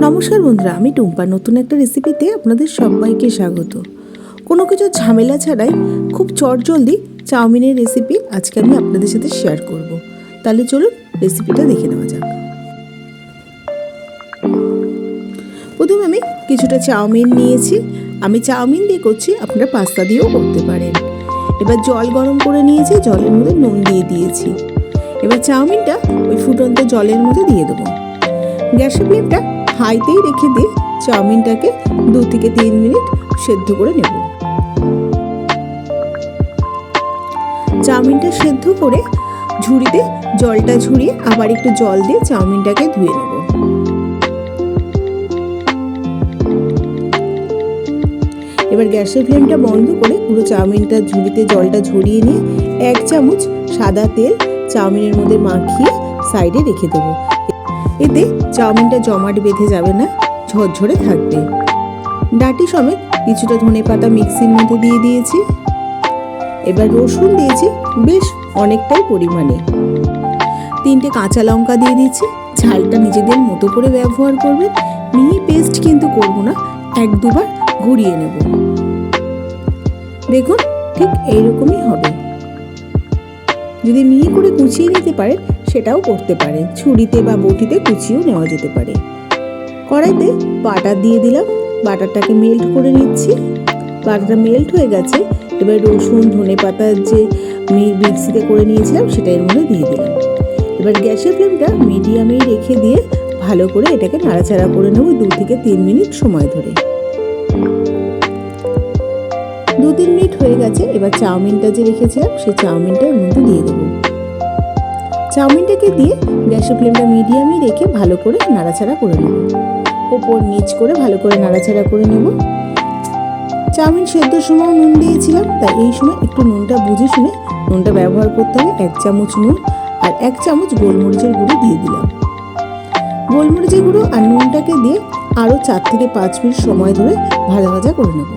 নমস্কার বন্ধুরা, আমি টুম্পা। নতুন একটা রেসিপিতে আপনাদের সবাইকে স্বাগত। কোনো কিছু ঝামেলা ছাড়াই খুব চটজলদি চাউমিনের রেসিপি আজকে আমি আপনাদের সাথে শেয়ার করব। তাহলে চলুন রেসিপিটা দেখে নেওয়া যাক। প্রথমে আমি কিছুটা চাউমিন নিয়েছি। আমি চাউমিন দিয়ে করছি, আপনারা পাস্তা দিয়েও করতে পারেন। এবার জল গরম করে নিয়েছি, জলের মধ্যে নুন দিয়ে দিয়েছি। এবার চাউমিনটা ওই ফুটন্ত জলের মধ্যে দিয়ে দেবো। গ্যাসের ফ্লেমটা হাইতেই রেখে দিয়ে চাউমিনটাকে দু থেকে তিন মিনিট সেদ্ধ করে নেব। চাউমিনটা সেদ্ধ করে ঝুড়িতে জলটা ঝুরিয়ে আবার একটু জল দিয়ে চাউমিনটাকে ধুয়ে নেব। এবার গ্যাসের ফ্লেমটা বন্ধ করে পুরো চাউমিনটা ঝুড়িতে জলটা ঝরিয়ে নিয়ে এক চামচ সাদা তেল চাউমিনের মধ্যে মাখিয়ে সাইডে রেখে দেবো। এতে চাউমিনটা জমাট বেঁধে যাবে না, ঝরঝরে থাকবে। ডাটি সমেত কিছুটা ধনে পাতা মিক্সির মধ্যে দিয়ে দিয়েছি। এবার রসুন দিয়েছি বেশ অনেকটাই পরিমাণে। তিনটে কাঁচা লঙ্কা দিয়ে দিচ্ছি ঝালটা নিজেদের মতো করে ব্যবহার করবেন মিহি পেস্ট কিন্তু করব না, এক দুবার ঘুরিয়ে নেব। দেখুন, ঠিক এইরকমই হবে। যদি মিহি করে কুচিয়ে নিতে পারেন সেটাও করতে পারে। ছুরিতে বা বটিতে কুচিয়েও নেওয়া যেতে পারে। কড়াইতে বাটার দিয়ে দিলাম। বাটারটাকে মেল্ট করে নিচ্ছি। বাটারটা মেল্ট হয়ে গেছে। এবার রসুন, ধনে পাতার যে মিক্সিতে করে নিয়েছিলাম, সেটা এর মধ্যে দিয়ে দিলাম। এবার গ্যাসের ফ্লেমটা মিডিয়ামেই রেখে দিয়ে ভালো করে এটাকে নাড়াচাড়া করে নেব দু থেকে তিন মিনিট সময় ধরে। দু তিন মিনিট হয়ে গেছে। এবার চাউমিনটা যে রেখেছিলাম, সেই চাউমিনটা এর মধ্যে দিয়ে দেবো। চাউমিনটাকে দিয়ে গ্যাসের ফ্লেমটা মিডিয়ামে রেখে ভালো করে নাড়াচাড়া করে নেব। ওপর নিচ করে ভালো করে নাড়াচাড়া করে নেব। চাউমিন সেদ্ধর সময় নুন দিয়েছিলাম, তাই এই সময় একটু নুনটা বুঝে শুনে নুনটা ব্যবহার করতে হবে। এক চামচ নুন আর এক চামচ গোলমরিচের গুঁড়ো দিয়ে দিলাম। গোলমরিচের গুঁড়ো আর নুনটাকে দিয়ে আরও চার থেকে পাঁচ মিনিট সময় ধরে ভাজা ভাজা করে নেব।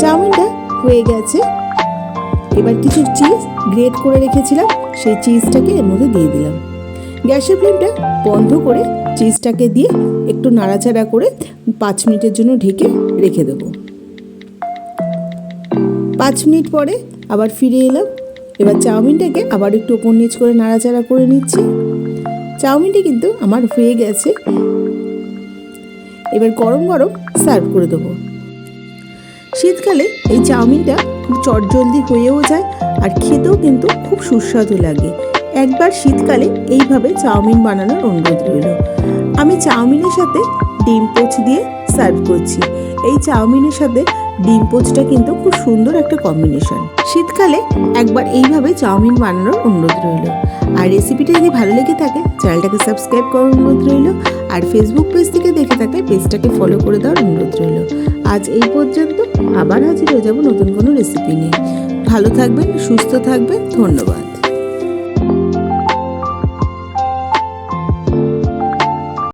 চাউমিনটা হয়ে গেছে। এবার কিছু চিজ গ্রেট করে রেখেছিলাম, সেই চিজটাকে এর মধ্যে দিয়ে দিলাম। গ্যাসের ফ্লেমটা বন্ধ করে চিজটাকে দিয়ে একটু নাড়াচাড়া করে পাঁচ মিনিটের জন্য ঢেকে রেখে দেবো। পাঁচ মিনিট পরে আবার ফিরে এলাম। এবার চাউমিনটাকে আবার একটু ওপর নিচ করে নাড়াচাড়া করে নিচ্ছি। চাউমিনটা কিন্তু আমার হয়ে গেছে। এবার গরম গরম সার্ভ করে দেবো। শীতকালে এই চাউমিনটা খুব চটজলদি হয়েও যায় আর খেতেও কিন্তু খুব সুস্বাদু লাগে। একবার শীতকালে এইভাবে চাউমিন বানানোর অনুরোধ রইল। আমি চাউমিনের সাথে ডিম পোচ দিয়ে সার্ভ করছি। এই চাউমিনের সাথে ডিম পোচটা কিন্তু খুব সুন্দর একটা কম্বিনেশন। শীতকালে একবার এইভাবে চাউমিন বানানোর অনুরোধ রইল। আর রেসিপিটা যদি ভালো লেগে থাকে, চ্যানেলটাকে সাবস্ক্রাইব করার অনুরোধ রইল। আর ফেসবুক পেজ থেকে দেখে থাকলে পেজটাকে ফলো করে দেওয়ার অনুরোধ রইল। আজ এই পর্যন্ত। আবার হাজির হয়ে যাব নতুন কোনো রেসিপি নিয়ে। ভালো থাকবেন, সুস্থ থাকবেন। ধন্যবাদ।